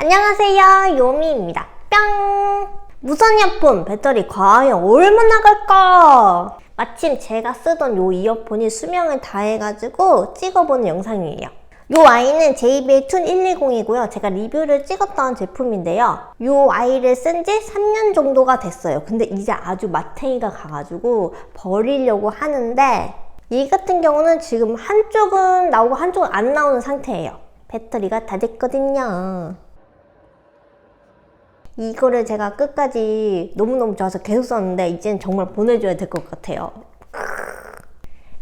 안녕하세요 요미입니다. 뿅! 무선 이어폰 배터리 과연 얼마나 갈까? 마침 제가 쓰던 요 이어폰이 수명을 다해가지고 찍어보는 영상이에요. 요 아이는 JBL 툰 120이고요. 제가 리뷰를 찍었던 제품인데요. 요 아이를 쓴 지 3년 정도가 됐어요. 근데 이제 아주 마탱이가 가가지고 버리려고 하는데 이 같은 경우는 지금 한쪽은 나오고 한쪽은 안 나오는 상태예요. 배터리가 다 됐거든요 이거를 제가 끝까지 너무너무 좋아서 계속 썼는데 이제는 정말 보내줘야 될 것 같아요.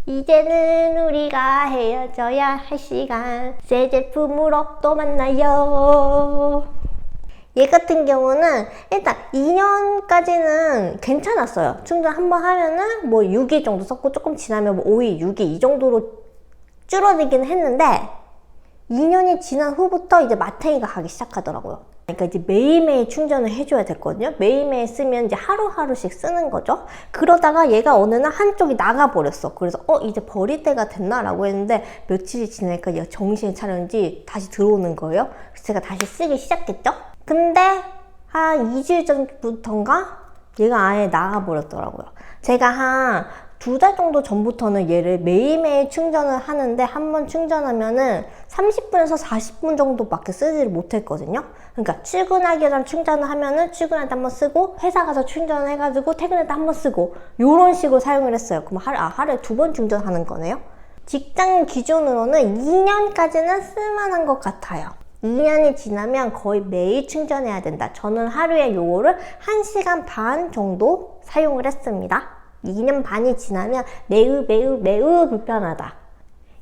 이제는 우리가 헤어져야 할 시간 새 제품으로 또 만나요. 얘 같은 경우는 일단 2년까지는 괜찮았어요. 충전 한번 하면은 뭐 6일 정도 썼고 조금 지나면 뭐 5일, 6일 이 정도로 줄어들긴 했는데 2년이 지난 후부터 이제 마탱이가 가기 시작하더라고요. 그러니까 이제 매일매일 충전을 해줘야 됐거든요. 매일매일 쓰면 이제 하루하루씩 쓰는 거죠. 그러다가 얘가 어느 날 한쪽이 나가버렸어. 그래서 어, 이제 버릴 때가 됐나라고 했는데 며칠이 지나니까 얘가 정신이 차렸는지 다시 들어오는 거예요. 그래서 제가 다시 쓰기 시작했죠. 근데 한 2주일 전부터인가 얘가 아예 나가버렸더라고요. 제가 한 두 달 정도 전부터는 얘를 매일매일 충전을 하는데 한 번 충전하면은 30분에서 40분 정도밖에 쓰지를 못했거든요. 그러니까 출근하기 전 충전을 하면은 출근할 때 한 번 쓰고 회사 가서 충전을 해가지고 퇴근할 때 한 번 쓰고 이런 식으로 사용을 했어요. 그럼 하루, 아, 하루에 두 번 충전하는 거네요. 직장 기준으로는 2년까지는 쓸만한 것 같아요. 2년이 지나면 거의 매일 충전해야 된다. 저는 하루에 요거를 1시간 반 정도 사용을 했습니다. 2년 반이 지나면 매우 매우 매우 불편하다.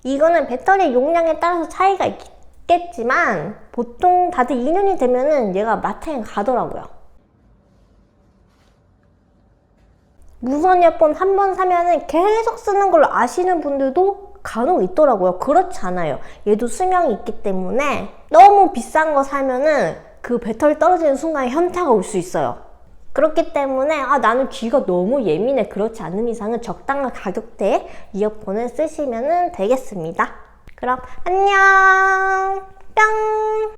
이거는 배터리 용량에 따라서 차이가 있겠지만 보통 다들 2년이 되면은 얘가 마탱이 가더라고요. 무선 이어폰 한 번 사면은 계속 쓰는 걸로 아시는 분들도 간혹 있더라고요. 그렇지 않아요. 얘도 수명이 있기 때문에 너무 비싼 거 사면은 그 배터리 떨어지는 순간에 현타가 올 수 있어요. 그렇기 때문에 아 나는 귀가 너무 예민해. 그렇지 않은 이상은 적당한 가격대의 이어폰을 쓰시면 되겠습니다. 그럼 안녕. 뿅